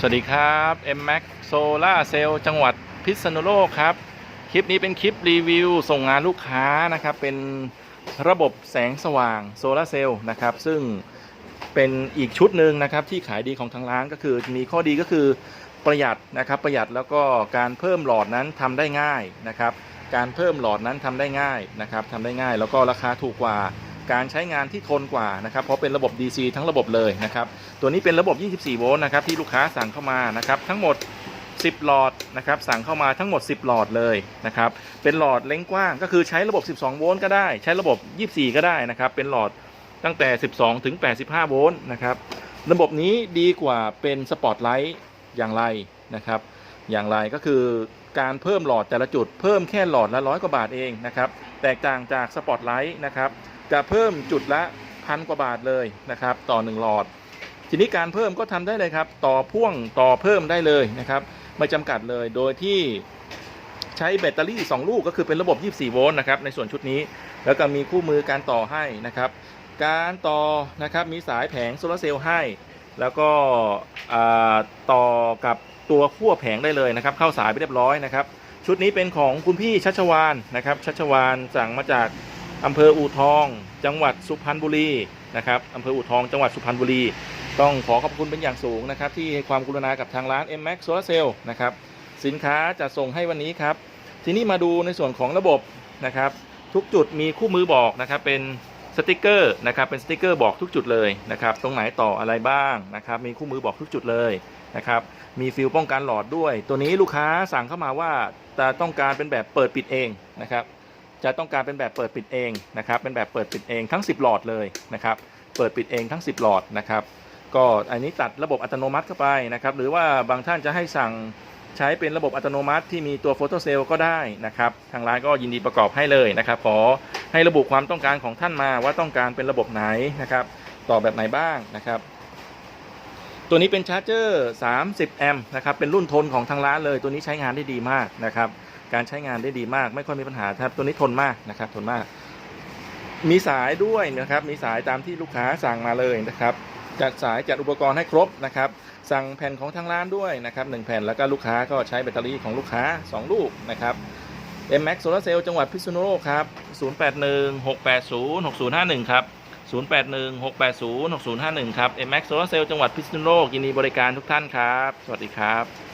สวัสดีครับ M Max Solar Cell จังหวัดพิษณุโลกครับ คลิปนี้เป็นคลิปรีวิว ส่งงานลูกค้านะครับ เป็นระบบแสงสว่างโซลาเซลล์นะครับ ซึ่งเป็นอีกชุดหนึ่งนะครับ ที่ขายดีของทางร้านก็คือมีข้อดีก็คือประหยัดนะครับประหยัดแล้วก็การเพิ่มหลอดนั้นทำได้ง่ายนะครับ การเพิ่มหลอดนั้นทำได้ง่ายนะครับทำได้ง่าย แล้วก็ราคาถูกกว่า การใช้งานที่ทนกว่านะครับเพราะเป็นระบบ DC ทั้งระบบเลยนะครับตัวนี้เป็นระบบ 24 โวลต์นะครับที่ลูกค้าสั่งเข้ามานะครับทั้งหมด 10 หลอดนะครับสั่งเข้ามาทั้งหมด 10 หลอดเลยนะครับเป็นหลอดเล้งกว้าง ก็คือใช้ระบบ 12 โวลต์ก็ได้ ใช้ระบบ 24 ก็ได้นะครับเป็นหลอดตั้งแต่ 12 ถึง 85 โวลต์นะครับระบบนี้ดีกว่าเป็นสปอตไลท์อย่างไรนะครับอย่างไรก็คือการเพิ่มหลอดแต่ละจุดเพิ่มแค่หลอดละร้อยกว่าบาทเองนะครับแตกต่างจากสปอตไลท์นะครับ จะเพิ่มจุดละพันกว่าบาทเลยนะครับ ต่อ 1 หลอด ทีนี้การเพิ่มก็ทำได้เลยครับ ต่อพ่วงต่อเพิ่มได้เลยนะครับ ไม่จำกัดเลยโดยที่ใช้แบตเตอรี่ 2 ลูกก็คือเป็นระบบ 24 โวลต์นะครับในส่วนชุดนี้แล้วก็มีคู่มือการต่อให้นะครับ การต่อนะครับมีสายแผงโซลาร์เซลล์ให้ แล้วก็ต่อกับตัวขั้วแผงได้เลยนะครับ เข้าสายไปเรียบร้อยนะครับ ชุดนี้เป็นของคุณพี่ชัชวานนะครับชัชวานสั่งมาจาก อำเภออู่ทอง จังหวัดสุพรรณบุรีนะครับอำเภออู่ทองจังหวัดสุพรรณบุรี ต้องขอขอบคุณเป็นอย่างสูงนะครับ ที่ให้ความกรุณากับทางร้าน M Max Solar Cell นะครับสินค้าจะส่งให้วันนี้ครับ ทีนี้มาดูในส่วนของระบบนะครับ ทุกจุดมีคู่มือบอกนะครับเป็นสติกเกอร์นะครับเป็นสติกเกอร์บอกทุกจุดเลยนะครับ ตรงไหนต่ออะไรบ้างนะครับมีคู่มือบอกทุกจุดเลยนะครับมีฟิลป้องกันหลอดด้วย ตัวนี้ลูกค้าสั่งเข้ามาว่าจะต้องการเป็นแบบเปิดปิดเองนะครับ จะต้องการเป็นแบบเปิดปิดเองนะครับเป็นแบบเปิดปิดเองทั้ง 10 หลอดเลยนะครับเปิดปิดเองทั้ง 10 หลอดนะครับก็อันนี้ตัดระบบอัตโนมัติเข้าไปนะครับหรือว่าบางท่านจะให้สั่งใช้เป็นระบบอัตโนมัติที่มีตัวโฟโตเซลล์ก็ได้นะครับทางร้านก็ยินดีประกอบให้เลยนะครับขอให้ระบุความต้องการของท่านมาว่าต้องการเป็นระบบไหนนะครับต่อแบบไหนบ้างนะครับ ตัวนี้เป็นชาร์จเจอร์ 30 แอมป์นะครับ เป็นรุ่นทนของทางร้านเลย ตัวนี้ใช้งานได้ดีมากนะครับ การใช้งานได้ดีมาก ไม่ค่อยมีปัญหาครับ ตัวนี้ทนมากนะครับ ทนมาก มีสายด้วยนะครับ มีสายตามที่ลูกค้าสั่งมาเลยนะครับ จัดสายจัดอุปกรณ์ให้ครบนะครับ สั่งแผ่นของทางร้านด้วยนะครับหนึ่งแผ่น แล้วก็ลูกค้าก็ใช้แบตเตอรี่ของลูกค้า 2 ลูกนะครับ M Max Solar Cell จังหวัดพิษณุโลกครับ 0816806051 ครับ 0816806051 ครับ MX Solar Cell จังหวัดพิษณุโลกยินดีบริการทุกท่านครับ สวัสดีครับ